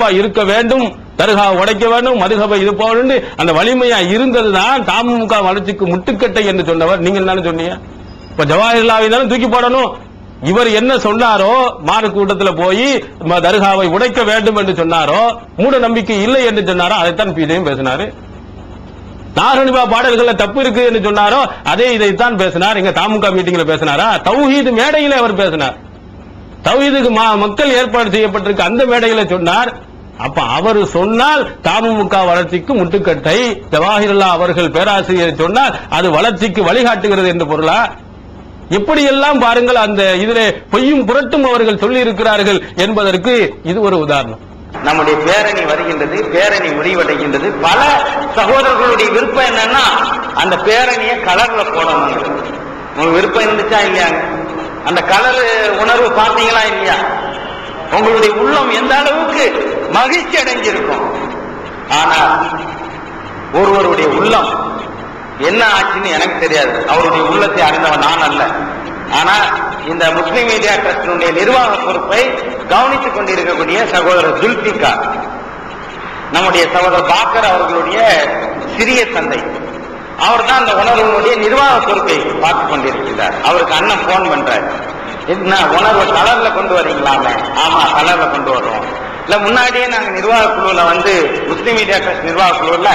அப்பா இருக்க வேண்டும் தர்காவை உடைக்க வேண்டும் மதுகபை இது போகணும் அந்த வலிமையா இருந்ததுதான் தமுக வளர்ச்சிக்கு முட்டுக்கட்டை என்று சொன்னவர். நீங்க தானே சொன்னீங்க? இப்ப ஜவாஹர்லாவை தானே தூக்கி போடணும். இவர் என்ன சொன்னாரோ மாறு கூட்டத்தில் போய் தர்காவை உடைக்க வேண்டும் என்று சொன்னாரோ மூட நம்பிக்கை இல்லை என்று சொன்னாரோ அதைத்தான் பிஜையும் பேசினாரு. நாகனிபா பாடல்கள்ல தப்பு இருக்கு என்று சொன்னாரோ அதே இதைத்தான் பேசினார். இங்க தாமுக மீட்டிங்ல பேசினாரா? தௌஹீது மேடையில அவர் பேசினார். தௌஹீதுக்கு மக்கள் ஏற்பாடு செய்யப்பட்டிருக்க. அந்த மேடையில சொன்னார் அப்ப அவர் சொன்னால் தமுக வளர்ச்சிக்கு முட்டுக்கட்டை. ஜவாஹிருல்லா அவர்கள் பேராசிரியர் சொன்னால் அது வளர்ச்சிக்கு வழிகாட்டுகிறது என்று பொருளா? எப்படியெல்லாம் பாருங்கள் அந்த இதிலே பொய்யும் புரட்டும் அவர்கள் சொல்லி இருக்கிறார்கள் என்பதற்கு இது ஒரு உதாரணம். நம்முடைய பேரணி வருகின்றது பேரணி முடிவடைகின்றது. பல சகோதரர்களுடைய விருப்பம் என்னன்னா அந்த பேரணியை கலர்ல போடணும். உங்களுக்கு விருப்பம் இருந்துச்சா இல்லையா அந்த கலர் உணர்வு பார்த்தீங்களா இல்லையா? உங்களுடைய உள்ளம் எந்த அளவுக்கு மகிழ்ச்சி அடைஞ்சிருக்கும்? ஆனால் ஒருவருடைய உள்ளம் என்ன ஆச்சுன்னு எனக்கு தெரியாது. அவருடைய உள்ளத்தை அறிந்தவன் நான் அல்ல. ஆனா இந்த முஸ்லிம் மீடியா ட்ரஸ்டினுடைய நிர்வாக பொறுப்பை கவனித்துக் கொண்டிருக்கக்கூடிய சகோதரர் துல்பிகா நம்முடைய சகோதரர் பாக்கர் அவர்களுடைய சிறிய தந்தை. அவர் தான் அந்த உணர்வுடைய நிர்வாக பொறுப்பை பார்த்துக் கொண்டிருக்கிறார். அவருக்கு அண்ணன் போன் பண்றாரு. என்ன உணர்வு கலர்ல கொண்டு வரீங்களாமே? ஆமா கலர்ல கொண்டு வர்றோம் இல்ல முன்னாடியே நாங்க நிர்வாக குழுல வந்து முஸ்லீம் மீடியா ட்ரஸ்ட் நிர்வாக குழுல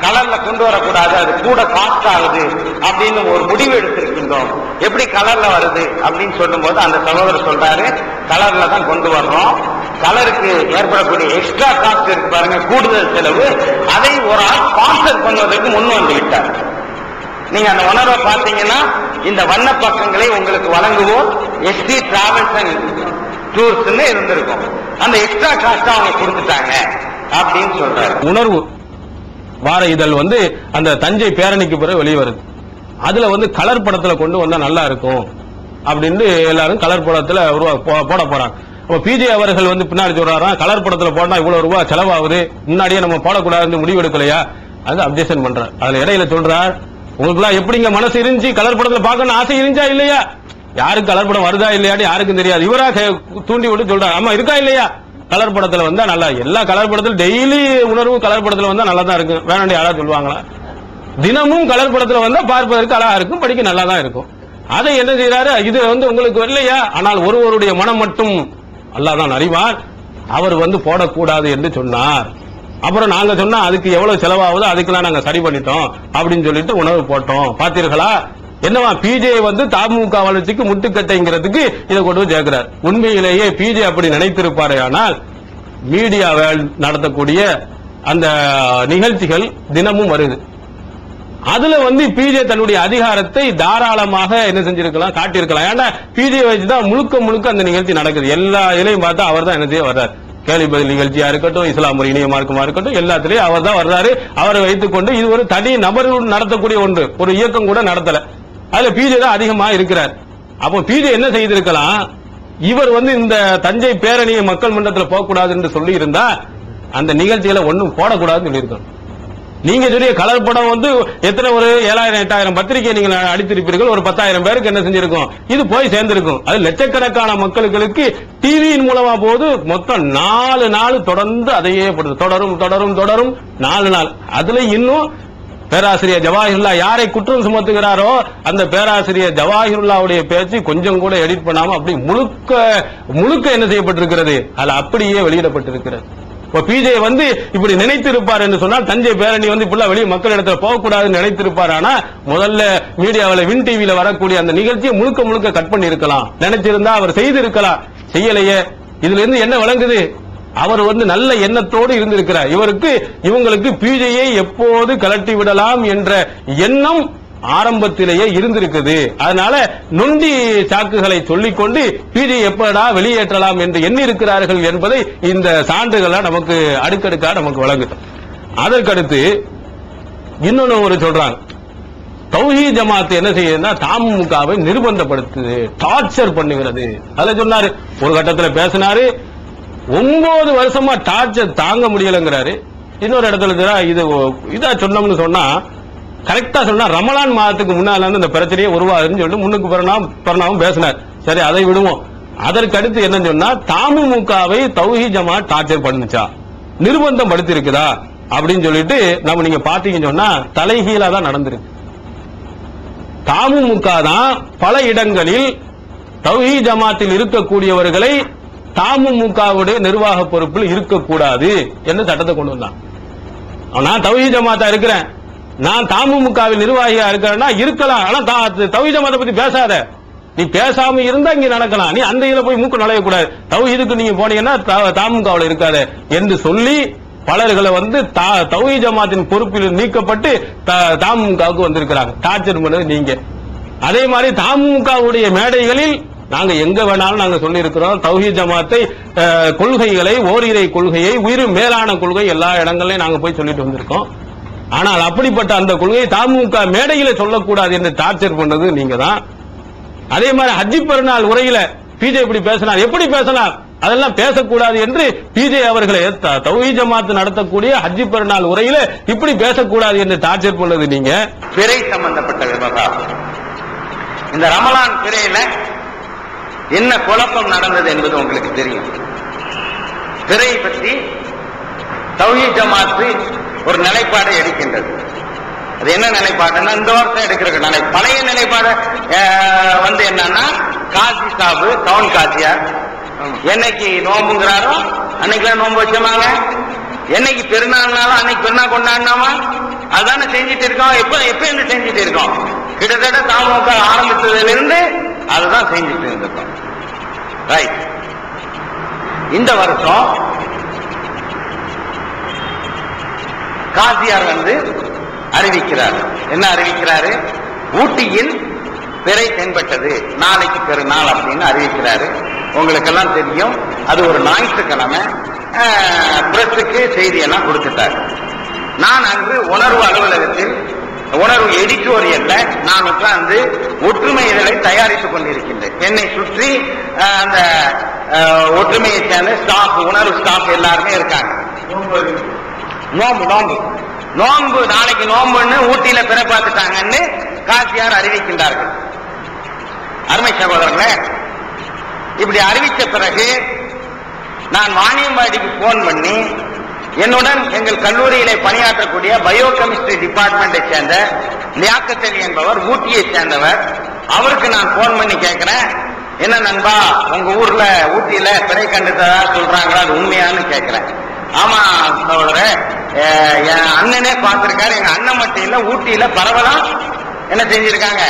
கலர்ல கொண்டு வரக்கூடாது அது கூட காஸ்ட் ஆகுது அப்படின்னு ஒரு முடிவு எடுத்திருக்கின்றோம். எப்படி கலர்ல வருது அப்படின்னு சொல்லும்போது அந்த சகோதரர் சொல்றாரு கலர்ல தான் கொண்டு வர்றோம். கலருக்கு ஏற்படக்கூடிய எக்ஸ்ட்ரா காஸ்ட் இருக்கு பாருங்க கூடுதல் செலவு. அதை ஒரு ஆள் ஸ்பான்சர் பண்ணுவதற்கு முன் வந்து விட்டார். நீங்க அந்த உணர்வை பார்த்தீங்கன்னா இந்த வண்ண பக்கங்களை உங்களுக்கு வழங்குவோம் எஸ்டி டிராவல்ஸ் அண்ட் இருந்திருக்கும். அந்த எக்ஸ்ட்ரா காஸ்ட் அவங்க கொடுத்துட்டாங்க அப்படின்னு சொல்றாரு. உணர்வு. வார இதழ் வந்து அந்த தஞ்சை பேரணிக்கு பிறகு வெளியே வருது. அதுல வந்து கலர் படத்துல கொண்டு வந்தா நல்லா இருக்கும் அப்படின்னு எல்லாரும் கலர் படத்துல உருவா போ- போட போறாங்க. அப்ப பிஜே அவர்கள் வந்து பின்னாடி சொல்றாராம் கலர் படத்துல போனா இவ்வளவு ரூபாய் செலவாகுது. முன்னாடியே நம்ம போடக்கூடாதுன்னு முடிவு எடுக்கலையா? அது அப்ஜெக்ஷன் பண்றார். அதுல இடையில சொல்றார் உங்களுக்குலாம் எப்படிங்க மனசு இருந்துச்சு கலர் படத்துல பார்க்கணும் ஆசை இருந்துச்சா இல்லையா? யாருக்கு கலர் படம் வருதா இல்லையான்னு யாருக்கும் தெரியாது. இவரா தூண்டி விட்டு சொல்றாரு. ஆமா இருக்கா இல்லையா? கலர் படத்துல வந்தா நல்லா எல்லா கலர் படத்துல டெய்லி உணர்வு கலர் படத்துல வந்தா நல்லா தான் இருக்கும் வேணாண்டி யாராவது சொல்லுவாங்களா? தினமும் கலர் படத்துல வந்தா பார்ப்பதற்கு அழகா இருக்கும். படிக்க நல்லா தான் இருக்கும். அதை என்ன செய்யறாரு இது வந்து உங்களுக்கு வரலையா? ஆனால் ஒருவருடைய மனம் மட்டும் அல்லாதான் அறிவார். அவர் வந்து போடக்கூடாது என்று சொன்னார். அப்புறம் நாங்க சொன்னா அதுக்கு எவ்வளவு செலவாகுதோ அதுக்கெல்லாம் நாங்க சரி பண்ணிட்டோம் அப்படின்னு சொல்லிட்டு உணவு போட்டோம். பாத்தீர்களா? என்னவா? பிஜே வந்து தமுக வளர்ச்சிக்கு முட்டுக்கட்டைங்கிறதுக்கு இதை கொண்டு வந்து சேர்க்கிறார். உண்மையிலேயே பிஜே அப்படி நினைத்திருப்பாரே ஆனால் மீடியாவை நடத்தக்கூடிய அந்த நிகழ்ச்சிகள் தினமும் வருது. அதுல வந்து பிஜே தன்னுடைய அதிகாரத்தை தாராளமாக என்ன செஞ்சிருக்கலாம் காட்டியிருக்கலாம். ஏன்னா பிஜே வச்சுதான் முழுக்க முழுக்க அந்த நிகழ்ச்சி நடக்குது. எல்லா இதுலயும் பார்த்தா அவர் தான் என்ன செய்ய வர்றாரு. கேள்வி பதில் நிகழ்ச்சியா இருக்கட்டும் இஸ்லாம் ஒரு இணைய மார்க்கமா இருக்கட்டும் எல்லாத்துலயும் அவர் தான் வர்றாரு. அவரை வைத்துக் கொண்டு இது ஒரு தனி நபர்கள் நடத்தக்கூடிய ஒன்று. ஒரு இயக்கம் கூட நடத்தல. அதுல பிஜே தான் அதிகமா இருக்கிறார். அப்போ பிஜே என்ன செய்திருக்கலாம்? இவர் வந்து இந்த தஞ்சை பேரணியை மக்கள் மன்றத்துல போகக்கூடாது என்று சொல்லி இருந்தா அந்த நிகழ்ச்சிகளை ஒண்ணும் போடக்கூடாதுன்னு சொல்லியிருக்கணும். நீங்க சொல்லிய கலர் படம் வந்து எத்தனை ஒரு ஏழாயிரம் எட்டாயிரம் பத்திரிகை நீங்க அடித்திருப்பீர்கள். ஒரு பத்தாயிரம் பேருக்கு என்ன செஞ்சிருக்கும்? இது போய் சேர்ந்திருக்கும். அது லட்சக்கணக்கான மக்களுக்கு டிவியின் மூலமா போது மொத்தம் நாலு நாள் தொடர்ந்து அதையே தொடரும் தொடரும் தொடரும். நாலு நாள். அதுல இன்னும் பேராசிரியர் ஜவாஹிர்லா யாரை குற்றம் சுமத்துகிறாரோ அந்த பேராசிரியர் ஜவாஹிருல்லாவுடைய பேச்சு கொஞ்சம் கூட எடிட் பண்ணாம அப்படி முழுக்க முழுக்க என்ன செய்யப்பட்டிருக்கிறது? அது அப்படியே வெளியிடப்பட்டிருக்கிறது. இப்ப பிஜே வந்து இப்படி நினைத்திருப்பார் என்று சொன்னால் தஞ்சை பேரணி வந்து இப்படிலாம் வெளியே மக்களிடத்துல போகக்கூடாதுன்னு நினைத்திருப்பார். ஆனா முதல்ல மீடியாவில் வின் டிவியில வரக்கூடிய அந்த நிகழ்ச்சியை முழுக்க முழுக்க கட் பண்ணி இருக்கலாம் நினைச்சிருந்தா அவர் செய்திருக்கலாம். செய்யலையே. இதுல இருந்து என்ன விளங்குது? அவர் வந்து நல்ல எண்ணத்தோடு இருந்திருக்கிறார். இவருக்கு இவங்களுக்கு பிஜையை எப்போது கலட்டி விடலாம் என்ற எண்ணம் ஆரம்பத்திலேயே இருந்திருக்குது. அதனால நொண்டி சாக்குகளை சொல்லிக்கொண்டு பிஜி எப்படா வெளியேற்றலாம் என்று எண்ணி இருக்கிறார்கள் என்பதை இந்த சான்றுகள்லாம் நமக்கு அடுக்கடுக்கா நமக்கு வழங்குது. அதற்கடுத்து இன்னொன்னு ஒரு சொல்றாங்க. தௌஹி ஜமாத் என்ன செய்யுதுன்னா தமுகவை நிர்பந்தப்படுத்துது டார்ச்சர் பண்ணுகிறது. அதை சொன்னாரு ஒரு கட்டத்துல பேசினாரு ஒன்பது வருஷமா டார்ச்சர் தாங்க முடியலங்கிறாரு. இன்னொரு இடத்துல இது இதா சொன்னோம்னு சொன்னா கரெக்டா சொன்னா ரமலான் மாதத்துக்கு முன்னால இருந்து இந்த பிரச்சனையே உருவாகுதுன்னு சொல்லிட்டு முன்னுக்கு பிறனாம் பிறனாவும் பேசினார். சரி அதை விடுவோம். அதற்கு அடுத்து என்னன்னு சொன்னா தாமுகவை தௌஹி ஜமாத் டார்ச்சர் பண்ணுச்சா? நிர்பந்தம் படுத்திருக்குதா? அப்படின்னு சொல்லிட்டு நம்ம நீங்க பாத்தீங்கன்னு சொன்னா தலைகீழா தான் நடந்திருக்கு. தாமுமுக தான் பல இடங்களில் தௌஹி ஜமாத்தில் இருக்கக்கூடியவர்களை தமுமுகவுடைய நிர்வாக பொறுப்பில் இருக்கக்கூடாது என்று சட்டத்தை கொண்டு வந்தான். நான் தௌஹி ஜமாத்தா இருக்கிறேன். நான் தாமுமுகவின் நிர்வாகியா இருக்கிறேன்னா இருக்கலாம். ஆனா தா- தௌஹீத் பத்தி பேசாத. நீ பேசாம இருந்தா இங்க நடக்கலாம். நீ அந்த இதுல போய் மூக்கு நுழைய கூடாது. தௌஹீதுக்கு நீங்க போனீங்கன்னா தாமுகாவில் இருக்காத. என்று சொல்லி பலர்களை வந்து தா- ஜமாத்தின் பொறுப்பில் நீக்கப்பட்டு தாமுகாவுக்கு வந்திருக்கிறாங்க. டார்ச்சர் பண்ணது நீங்க. அதே மாதிரி தாமுகாவுடைய மேடைகளில் நாங்க எங்க வேணாலும் நாங்க சொல்லி இருக்கிறோம் ஜமாத்தை கொள்கைகளை ஓரிரை கொள்கையை உயிர் மேலான கொள்கை எல்லா இடங்களையும் நாங்க போய் சொல்லிட்டு வந்திருக்கோம். ஆனால் அப்படிப்பட்ட அந்த கொள்கையை தமுக மேடையில சொல்லக்கூடாது என்று டார்ச்சர் பண்ணது நீங்க தான் அதே மாதிரி ஹஜ்ஜி பெருநாள் உரையில பிஜே இப்படி பேசினார். எப்படி பேசலாம் அதெல்லாம் பேசக்கூடாது என்று பிஜே அவர்களை தௌஹி ஜமாத் நடத்தக்கூடிய ஹஜ்ஜி பெருநாள் உரையில இப்படி பேசக்கூடாது என்று டார்ச்சர் பண்ணது நீங்க. பிறை சம்பந்தப்பட்ட விவகாரம். இந்த ரமலான் பிறையில என்ன குழப்பம் நடந்தது என்பது உங்களுக்கு தெரியும். பிறை பற்றி தௌஹீத் ஜமாத்து ஒரு நிலைப்பாடை எடுக்கின்றது. அது என்ன நிலைப்பாடுன்னா இந்த வருஷம் எடுக்கிற நிலை பழைய நிலைப்பாடு வந்து என்னன்னா காசி சாபு டவுன் காசியார் என்னைக்கு நோம்புங்கிறாரோ அன்னைக்கு நோம்பு வச்சோமாங்க என்னைக்கு பெருநாள்னாலும் அன்னைக்கு பெருநாள் கொண்டாடினாமா? அதானே செஞ்சுட்டு இருக்கோம். எப்ப எப்ப இருந்து செஞ்சுட்டு இருக்கோம்? கிட்டத்தட்ட தாமுக ஆரம்பித்ததுல இருந்து அதுதான் செஞ்சுட்டு இருந்திருக்கோம். ரைட் இந்த வருஷம் காசியார் வந்து அறிவிக்கிறார். என்ன அறிவிக்கிறாரு? ஊட்டியில் பிறை தென்பட்டது. நாளைக்கு பெருநாள் அப்படின்னு அறிவிக்கிறாரு. உங்களுக்கெல்லாம் தெரியும். அது ஒரு ஞாயிற்றுக்கிழமை. பிரஸுக்கு செய்தியெல்லாம் கொடுத்துட்டார். நான் அங்கு உணர்வு அலுவலகத்தில் உணர்வு எடிட்டோரியல்ல நான் உட்கார்ந்து ஒற்றுமை இதழை தயாரித்துக் கொண்டிருக்கின்றேன். என்னை சுற்றி அந்த ஒற்றுமையை சேர்ந்த ஸ்டாஃப் உணர்வு ஸ்டாஃப் எல்லாருமே இருக்காங்க. நோம்பு நோம்பு. நோம்பு நாளைக்கு நோம்புன்னு ஊட்டியில பிற பார்த்துட்டாங்கன்னு காசியார் அறிவிக்கின்றார்கள். அருமை சகோதரர்களே இப்படி அறிவித்த பிறகு நான் வாணியம்பாடிக்கு போன் பண்ணி என்னுடன் எங்கள் கல்லூரியிலே பணியாற்றக்கூடிய பயோ கெமிஸ்ட்ரி டிபார்ட்மெண்டை சேர்ந்த லியாக்கத்தலி என்பவர் ஊட்டியை சேர்ந்தவர். அவருக்கு நான் போன் பண்ணி கேட்கிறேன் என்ன நண்பா உங்க ஊர்ல ஊட்டியில பிறை கண்டுட்டதா சொல்றாங்களா? அது உண்மையான்னு கேட்கிறேன். ஆமா சகோதரே என் அண்ணனே பார்த்திருக்காரு. எங்க அண்ணன் மட்டும் இல்ல ஊட்டியில பரவலா என்ன செஞ்சிருக்காங்க?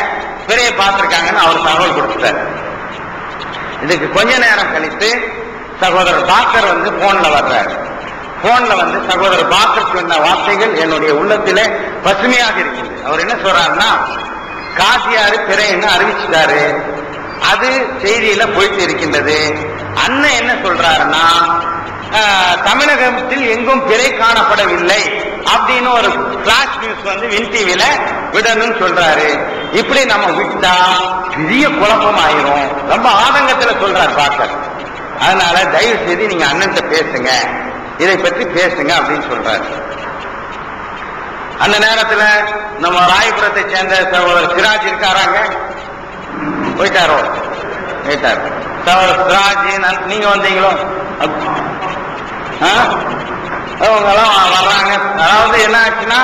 பிறையை பார்த்திருக்காங்கன்னு அவர் தகவல் கொடுத்துட்டாரு. இதுக்கு கொஞ்ச நேரம் கழித்து சகோதரர் பாக்கர் வந்து போன்ல வர்றாரு. போன்ல வந்து சகோதரர் பாக்கர் சொன்ன வார்த்தைகள் என்னுடைய உள்ளத்திலே பசுமையாக இருக்குது அவர் என்ன சொல்றாருன்னா காசியாரு பிறைன்னு அறிவிச்சுட்டாரு. அது செய்தியில போயிட்டு இருக்கின்றது. அண்ணன் என்ன சொல்றாருன்னா தமிழகத்தில் எங்கும் பிறை காணப்படவில்லை அப்படின்னு ஒரு பிளாஷ் நியூஸ் வந்து வின் டிவியில விடணும்னு சொல்றாரு. இப்படி நம்ம விட்டா பெரிய குழப்பம் ஆயிரும் ரொம்ப ஆதங்கத்துல சொல்றாரு பாஸ்டர் அதனால தயவு செய்து நீங்க அண்ணன்ட்ட பேசுங்க. இதை பற்றி பேசுங்க அப்படின்னு சொல்றாரு. அந்த நேரத்துல நம்ம ராயபுரத்தை சேர்ந்த சகோதரர் சிராஜ் இருக்காராங்க? போயிட்டாரோ? போயிட்டாரு. சகோதரர் சிராஜ் நீங்க வந்தீங்களோ? ஆ? வர்றாங்க. அதாவது என்ன ஆச்சுன்னா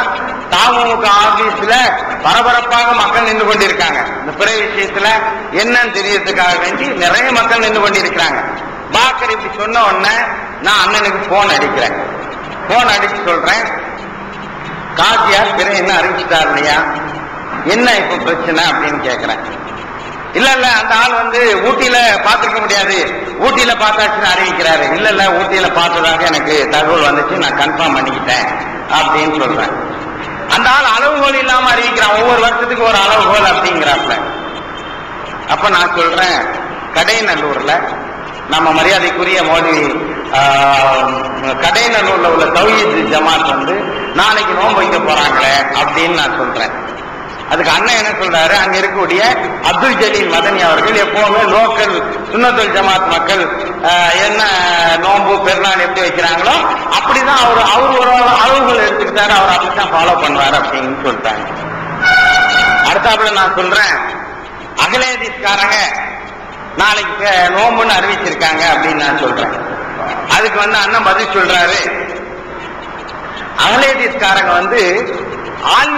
தமுக ஆபீஸ்ல பரபரப்பாக மக்கள் நின்று கொண்டிருக்காங்க. இந்த பிற விஷயத்துல என்னன்னு தெரியறதுக்காக வேண்டி நிறைய மக்கள் நின்று கொண்டிருக்கிறாங்க. பாக்கர் இப்படி சொன்ன உடனே நான் அண்ணனுக்கு போன் அடிக்கிறேன். போன் அடிச்சு சொல்றேன் காசியார் பிற என்ன அறிவிச்சிட்டார் இல்லையா என்ன இப்ப பிரச்சனை? அப்படின்னு கேக்குறேன். இல்ல இல்ல அந்த ஆள் வந்து ஊட்டியில பார்த்துருக்க முடியாது. ஊட்டியில பார்த்தாச்சுன்னு அறிவிக்கிறாரு. இல்ல இல்ல ஊட்டியில பார்த்ததாக எனக்கு தகவல் வந்துச்சு. நான் கன்ஃபார்ம் பண்ணிக்கிட்டேன் அப்படின்னு சொல்றேன். அந்த ஆள் அளவுகோல் இல்லாம அறிவிக்கிறான். ஒவ்வொரு வருஷத்துக்கு ஒரு அளவுகோல் அப்படிங்கிறாப்ல அப்ப நான் சொல்றேன் கடைநல்லூர்ல நம்ம மரியாதைக்குரிய மோடி கடைநல்லூர்ல உள்ள தௌஹீத் ஜமாத் வந்து நாளைக்கு நோன்பு வைக்க போறாங்களே அப்படின்னு நான் சொல்றேன். அதுக்கு அண்ணன் என்ன சொல்றாரு? அங்க இருக்கக்கூடிய அப்துல் ஜலீல் மதனி அவர்கள் எப்பவுமே லோக்கல் சுண்ணத்துல் ஜமாத் மக்கள் ஆஹ், என்ன நோன்பு பெருநாள் எப்படி வைக்கிறாங்களோ அப்படிதான் அவர் அவர் ஒரு அளவுகள் எடுத்துக்கிட்டாரு அவர் அப்படித்தான் ஃபாலோ பண்ணுவாரு அப்படின்னு சொல்லிட்டாங்க அடுத்தாப்புல நான் சொல்றேன். அகிலேதிஸ்காரங்க நாளைக்கு நோம்புன்னு அறிவிச்சிருக்காங்க அப்படின்னு நான் சொல்றேன். அதுக்கு வந்து அண்ணன் பதில் சொல்றாரு. அகலேதீஸ்காரங்க வந்து ஆல்